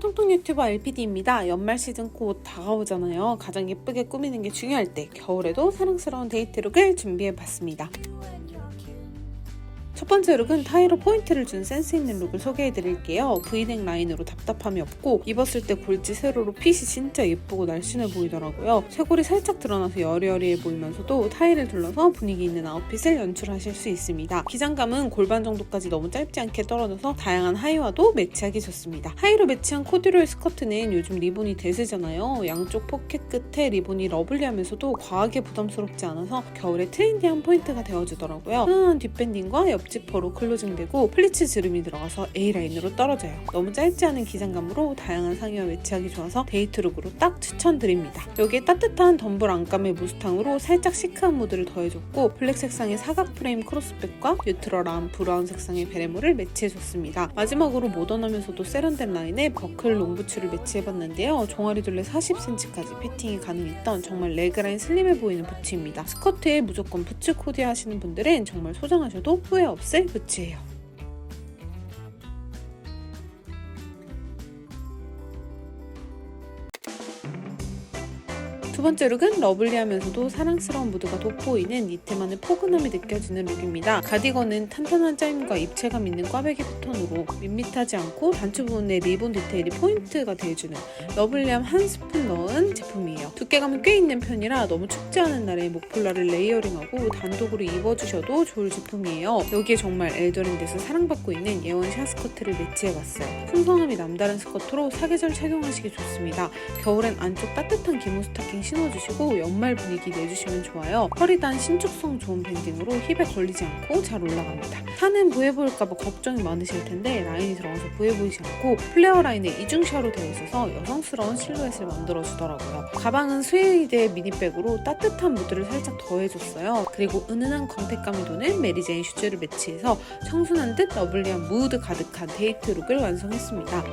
통통 유튜버 LPD입니다. 연말 시즌 곧 다가오잖아요. 가장 예쁘게 꾸미는 게 중요할 때 겨울에도 사랑스러운 데이트룩을 준비해봤습니다. 첫 번째 룩은 타이로 포인트를 준 센스 있는 룩을 소개해드릴게요. V넥 라인으로 답답함이 없고 입었을 때 골지 세로로 핏이 진짜 예쁘고 날씬해 보이더라고요. 쇄골이 살짝 드러나서 여리여리해 보이면서도 타이를 둘러서 분위기 있는 아웃핏을 연출하실 수 있습니다. 기장감은 골반 정도까지 너무 짧지 않게 떨어져서 다양한 하의와도 매치하기 좋습니다. 하의로 매치한 코듀로이 스커트는 요즘 리본이 대세잖아요. 양쪽 포켓 끝에 리본이 러블리하면서도 과하게 부담스럽지 않아서 겨울에 트렌디한 포인트가 되어주더라고요. 편안한 뒷밴딩과 옆 지퍼로 클로징되고 플리츠 주름이 들어가서 A라인으로 떨어져요. 너무 짧지 않은 기장감으로 다양한 상의와 매치하기 좋아서 데이트룩으로 딱 추천드립니다. 여기에 따뜻한 덤블 안감의 무스탕으로 살짝 시크한 무드를 더해줬고 블랙 색상의 사각 프레임 크로스백과 뉴트럴한 브라운 색상의 베레모를 매치해줬습니다. 마지막으로 모던하면서도 세련된 라인에 버클 롱부츠를 매치해봤는데요. 종아리 둘레 40cm까지 피팅이 가능했던 정말 레그라인 슬림해 보이는 부츠입니다. 스커트에 무조건 부츠 코디 하시는 분들은 정말 소장하셔도 후회 없을 부츠예요. 두 번째 룩은 러블리하면서도 사랑스러운 무드가 돋보이는 니트만의 포근함이 느껴지는 룩입니다. 가디건은 탄탄한 짜임과 입체감 있는 꽈배기 패턴으로 밋밋하지 않고 단추 부분에 리본 디테일이 포인트가 돼주는 러블리함 한 스푼 넣은 제품이에요. 두께감은 꽤 있는 편이라 너무 춥지 않은 날에 목폴라를 레이어링하고 단독으로 입어주셔도 좋을 제품이에요. 여기에 정말 엘더랜드에서 사랑받고 있는 예원 샤스커트를 매치해봤어요. 풍성함이 남다른 스커트로 사계절 착용하시기 좋습니다. 겨울엔 안쪽 따뜻한 기모 스타킹 신어주시고 연말 분위기 내주시면 좋아요. 허리단 신축성 좋은 밴딩으로 힙에 걸리지 않고 잘 올라갑니다. 산은 부해 보일까봐 걱정이 많으실 텐데 라인이 들어가서 부해 보이지 않고 플레어 라인에 이중샤로 되어 있어서 여성스러운 실루엣을 만들어주더라고요. 가방은 스웨이드의 미니백으로 따뜻한 무드를 살짝 더해줬어요. 그리고 은은한 광택감이 도는 메리제인 슈즈를 매치해서 청순한 듯 러블리한 무드 가득한 데이트 룩을 완성했습니다.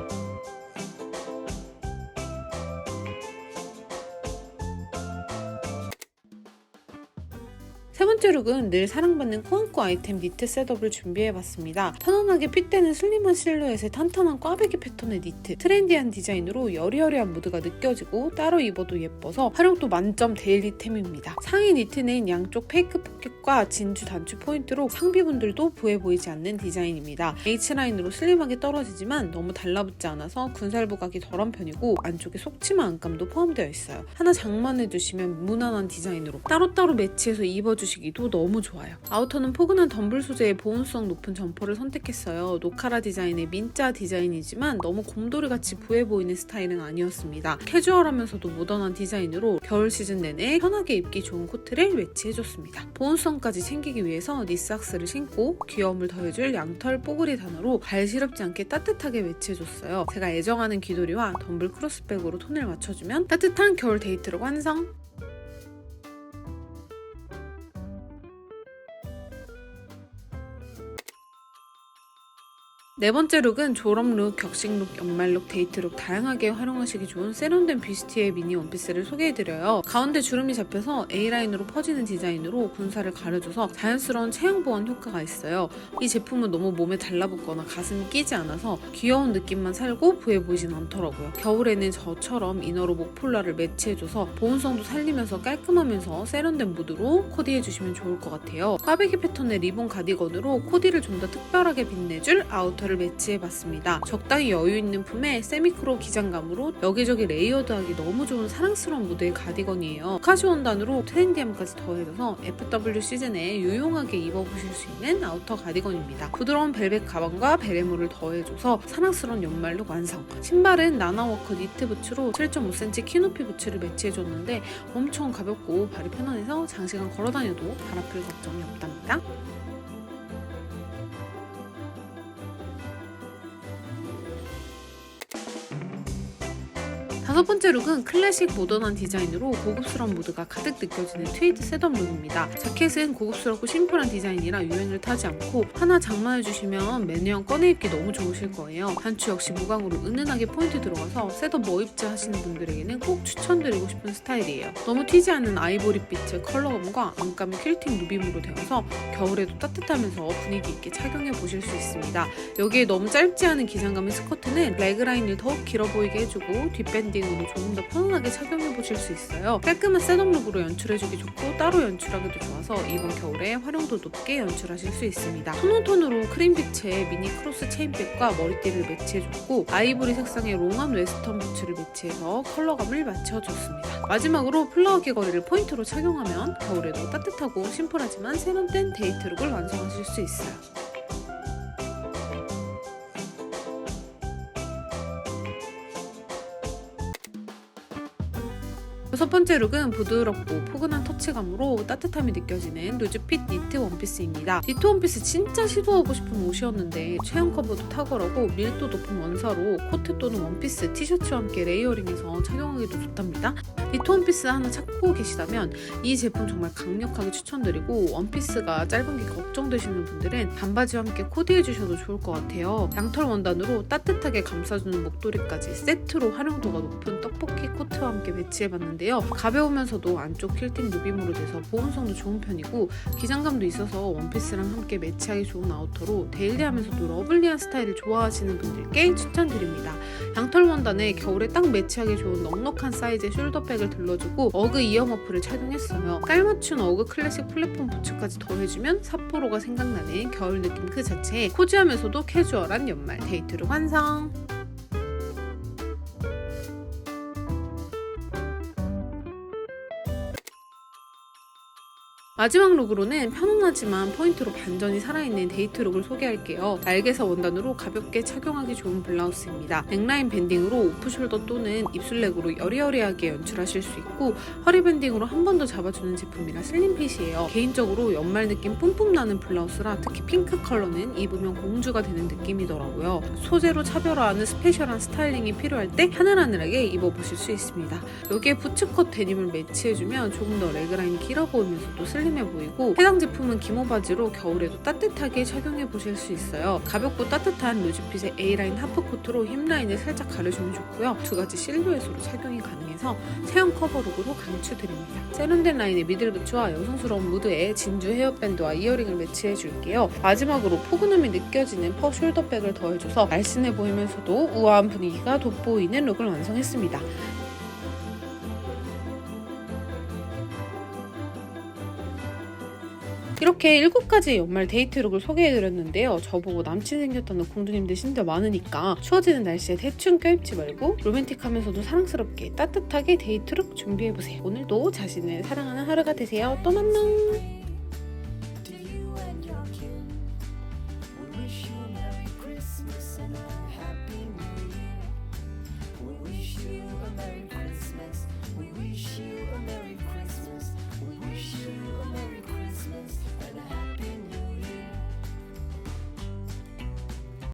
세 번째 룩은 늘 사랑받는 꾸안꾸 아이템 니트 셋업을 준비해봤습니다. 편안하게 핏대는 슬림한 실루엣의 탄탄한 꽈배기 패턴의 니트, 트렌디한 디자인으로 여리여리한 무드가 느껴지고 따로 입어도 예뻐서 활용도 만점 데일리템입니다. 상의 니트는 양쪽 페이크 포켓과 진주 단추 포인트로 상비분들도 부해 보이지 않는 디자인입니다. H라인으로 슬림하게 떨어지지만 너무 달라붙지 않아서 군살 부각이 덜한 편이고 안쪽에 속치마 안감도 포함되어 있어요. 하나 장만해주시면 무난한 디자인으로 따로따로 매치해서 입어주시면 주시기도 너무 좋아요. 아우터는 포근한 덤블 소재의 보온성 높은 점퍼를 선택했어요. 노카라 디자인의 민자 디자인이지만 너무 곰돌이같이 부해 보이는 스타일은 아니었습니다. 캐주얼하면서도 모던한 디자인으로 겨울 시즌 내내 편하게 입기 좋은 코트를 매치해줬습니다. 보온성까지 챙기기 위해서 니스악스를 신고 귀여움을 더해줄 양털 뽀글이 단어로 발 시렵지 않게 따뜻하게 매치해줬어요. 제가 애정하는 귀돌이와 덤블 크로스백으로 톤을 맞춰주면 따뜻한 겨울 데이트로 완성! 네 번째 룩은 졸업 룩, 격식 룩, 연말 룩, 데이트 룩 다양하게 활용하시기 좋은 세련된 뷰시티의 미니 원피스를 소개해드려요. 가운데 주름이 잡혀서 A라인으로 퍼지는 디자인으로 군살을 가려줘서 자연스러운 체형 보완 효과가 있어요. 이 제품은 너무 몸에 달라붙거나 가슴이 끼지 않아서 귀여운 느낌만 살고 부해 보이진 않더라고요. 겨울에는 저처럼 이너로 목폴라를 매치해줘서 보온성도 살리면서 깔끔하면서 세련된 무드로 코디해주시면 좋을 것 같아요. 꽈배기 패턴의 리본 가디건으로 코디를 좀 더 특별하게 빛내줄 아우터 를 매치해봤습니다. 적당히 여유 있는 품에 세미크로 기장감으로 여기저기 레이어드하기 너무 좋은 사랑스러운 무드의 가디건이에요. 카시 원단으로 트렌디함까지 더해져서 FW 시즌에 유용하게 입어보실 수 있는 아우터 가디건입니다. 부드러운 벨벳 가방과 베레모를 더해줘서 사랑스러운 연말룩 완성. 신발은 나나워커 니트 부츠로 7.5cm 키 높이 부츠를 매치해줬는데 엄청 가볍고 발이 편안해서 장시간 걸어다녀도 발 아플 걱정이 없답니다. 다섯 번째 룩은 클래식 모던한 디자인으로 고급스러운 무드가 가득 느껴지는 트위드 셋업 룩입니다. 자켓은 고급스럽고 심플한 디자인이라 유행을 타지 않고 하나 장만해주시면 매년 꺼내 입기 너무 좋으실 거예요. 단추 역시 무광으로 은은하게 포인트 들어가서 셋업 뭐 입지 하시는 분들에게는 꼭 추천드리고 싶은 스타일이에요. 너무 튀지 않는 아이보리빛의 컬러감과 안감의 퀼팅 누빔으로 되어서 겨울에도 따뜻하면서 분위기 있게 착용해 보실 수 있습니다. 여기에 너무 짧지 않은 기장감의 스커트는 레그라인을 더욱 길어 보이게 해주고 뒷밴딩 으로 조금 더 편안하게 착용해 보실 수 있어요. 깔끔한 셋업 룩으로 연출해주기 좋고 따로 연출하기도 좋아서 이번 겨울에 활용도 높게 연출하실 수 있습니다. 톤온톤으로 크림빛의 미니 크로스 체인백과 머리띠를 매치해줬고 아이보리 색상의 롱한 웨스턴 부츠를 매치해서 컬러감을 맞춰줬습니다. 마지막으로 플라워 귀걸이를 포인트로 착용하면 겨울에도 따뜻하고 심플하지만 세련된 데이트룩을 완성하실 수 있어요. 여섯 번째 룩은 부드럽고 포근한 터치감으로 따뜻함이 느껴지는 루즈핏 니트 원피스입니다. 니트 원피스 진짜 시도하고 싶은 옷이었는데 체형 커버도 탁월하고 밀도 높은 원사로 코트 또는 원피스, 티셔츠와 함께 레이어링해서 착용하기도 좋답니다. 니트 원피스 하나 찾고 계시다면 이 제품 정말 강력하게 추천드리고 원피스가 짧은 게 걱정되시는 분들은 반바지와 함께 코디해 주셔도 좋을 것 같아요. 양털 원단으로 따뜻하게 감싸주는 목도리까지 세트로 활용도가 높은 떡볶이 코트와 함께 매치해봤는데요. 가벼우면서도 안쪽 퀼팅 누빔으로 돼서 보온성도 좋은 편이고 기장감도 있어서 원피스랑 함께 매치하기 좋은 아우터로 데일리하면서도 러블리한 스타일을 좋아하시는 분들께 추천드립니다. 양털 원단에 겨울에 딱 매치하기 좋은 넉넉한 사이즈의 숄더백 을 둘러주고 어그 이어머프를 착용했어요. 깔맞춘 어그 클래식 플랫폼 부츠까지 더해주면 삿포로가 생각나는 겨울 느낌 그 자체에 코지하면서도 캐주얼한 연말 데이트룩 완성! 마지막 룩으로는 편안하지만 포인트로 반전이 살아있는 데이트 룩을 소개할게요. 날개사 원단으로 가볍게 착용하기 좋은 블라우스입니다. 넥라인 밴딩으로 오프숄더 또는 입술렉으로 여리여리하게 연출하실 수 있고 허리 밴딩으로 한 번 더 잡아주는 제품이라 슬림핏이에요. 개인적으로 연말 느낌 뿜뿜 나는 블라우스라 특히 핑크 컬러는 입으면 공주가 되는 느낌이더라고요. 소재로 차별화하는 스페셜한 스타일링이 필요할 때 하늘하늘하게 입어보실 수 있습니다. 여기에 부츠컷 데님을 매치해주면 조금 더 레그라인이 길어 보이면서도 슬림 해 보이고 해당 제품은 기모 바지로 겨울에도 따뜻하게 착용해 보실 수 있어요. 가볍고 따뜻한 루즈핏의 A라인 하프 코트로 힙라인을 살짝 가려주면 좋고요. 두 가지 실루엣으로 착용이 가능해서 체형 커버룩으로 강추드립니다. 세련된 라인의 미들부츠와 여성스러운 무드에 진주 헤어밴드와 이어링을 매치해 줄게요. 마지막으로 포근함이 느껴지는 퍼 숄더백을 더해줘서 날씬해 보이면서도 우아한 분위기가 돋보이는 룩을 완성했습니다. 이렇게 7가지 연말 데이트룩을 소개해드렸는데요. 저보고 남친 생겼다는 공주님들 진짜 많으니까 추워지는 날씨에 대충 껴입지 말고 로맨틱하면서도 사랑스럽게 따뜻하게 데이트룩 준비해보세요. 오늘도 자신을 사랑하는 하루가 되세요. 또 만나!